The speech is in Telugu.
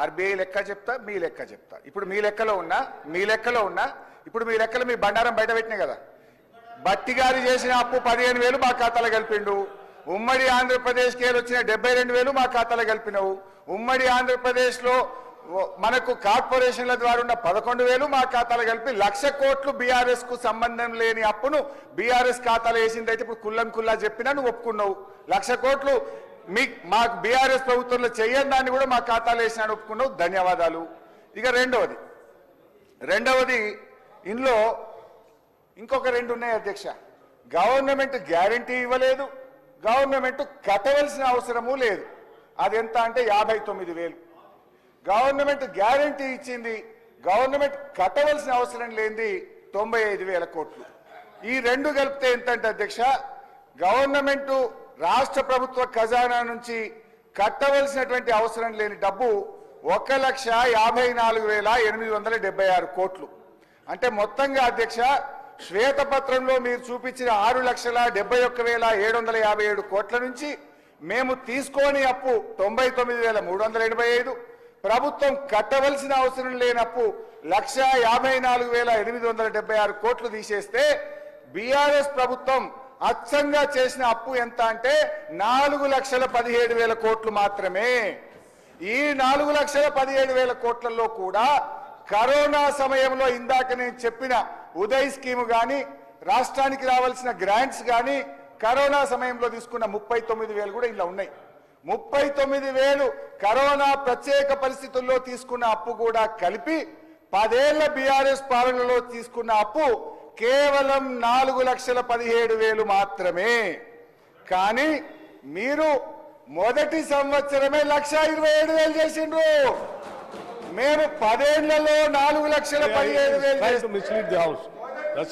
ఆర్బీఐ లెక్క చెప్తా మీ లెక్క చెప్తా. ఇప్పుడు మీ లెక్కలో ఉన్నా మీ లెక్కలో ఉన్నా ఇప్పుడు మీ లెక్కలో మీ బండారం బయట పెట్టినాయి కదా. బట్టి గారు చేసిన అప్పు పదిహేను వేలు మా ఖాతాలో కలిపిండు. ఉమ్మడి ఆంధ్రప్రదేశ్కి వెళ్ళి వచ్చిన డెబ్బై రెండు వేలు మా ఖాతాలో కలిపినవు. ఉమ్మడి ఆంధ్రప్రదేశ్లో మనకు కార్పొరేషన్ల ద్వారా ఉన్న పదకొండు వేలు మా ఖాతాలో కలిపి లక్ష కోట్లు బీఆర్ఎస్కు సంబంధం లేని అప్పును బీఆర్ఎస్ ఖాతాలో వేసింది అయితే ఇప్పుడు కుల్లం కుల్లా చెప్పినా నువ్వు ఒప్పుకున్నావు. లక్ష కోట్లు మీ మాకు బీఆర్ఎస్ ప్రభుత్వంలో చేయని దాన్ని కూడా మా ఖాతాలో వేసినా ఒప్పుకున్నావు. ధన్యవాదాలు. ఇక రెండవది. రెండవది ఇందులో ఇంకొక రెండు ఉన్నాయి అధ్యక్ష. గవర్నమెంట్ గ్యారంటీ ఇవ్వలేదు. గవర్నమెంట్ కట్టవలసిన అవసరము లేదు. అది ఎంత అంటే యాభై తొమ్మిది వేలు. గవర్నమెంట్ గ్యారంటీ ఇచ్చింది. గవర్నమెంట్ కట్టవలసిన అవసరం లేనిది తొంభై ఐదు వేల కోట్లు. ఈ రెండు కలిపితే ఎంతంటే అధ్యక్ష గవర్నమెంటు రాష్ట్ర ప్రభుత్వ ఖజానా నుంచి కట్టవలసినటువంటి అవసరం లేని డబ్బు ఒక లక్ష యాభై నాలుగు వేల ఎనిమిది వందల డెబ్బై ఆరు కోట్లు. అంటే మొత్తంగా అధ్యక్ష శ్వేతపత్రంలో మీరు చూపించిన ఆరు లక్షల డెబ్బై ఒక్క వేల ఏడు వందల యాభై ఏడు కోట్ల నుంచి మేము తీసుకోని అప్పు తొంభై తొమ్మిది వేల మూడు వందల ఎనభై ఐదు. ప్రభుత్వం కట్టవలసిన అవసరం లేనప్పు లక్ష యాభై నాలుగు వేల ఎనిమిది వందల డెబ్బై ఆరు కోట్లు తీసేస్తే బీఆర్ఎస్ ప్రభుత్వం అచ్చంగా చేసిన అప్పు ఎంత అంటే నాలుగు లక్షల పదిహేడు వేల కోట్లు మాత్రమే. ఈ నాలుగు లక్షల పదిహేడు వేల కోట్లలో కూడా కరోనా సమయంలో ఇందాక నేను చెప్పిన ఉదయ్ స్కీమ్ కానీ రాష్ట్రానికి రావాల్సిన గ్రాంట్స్ కానీ కరోనా సమయంలో తీసుకున్న ముప్పై తొమ్మిది వేలు కూడా ఇలా ఉన్నాయి. ముప్పై తొమ్మిది వేలు కరోనా ప్రత్యేక పరిస్థితుల్లో తీసుకున్న అప్పు కూడా కలిపి పదేళ్ళ బీఆర్ఎస్ పాలనలో తీసుకున్న అప్పు కేవలం నాలుగు లక్షల పదిహేడు వేలు మాత్రమే. కానీ మీరు మొదటి సంవత్సరమే లక్ష ఇరవై ఏడు వేలు చేసిండ్రు. మేము పదేళ్ళలో నాలుగు లక్షల పదిహేడు వేలు the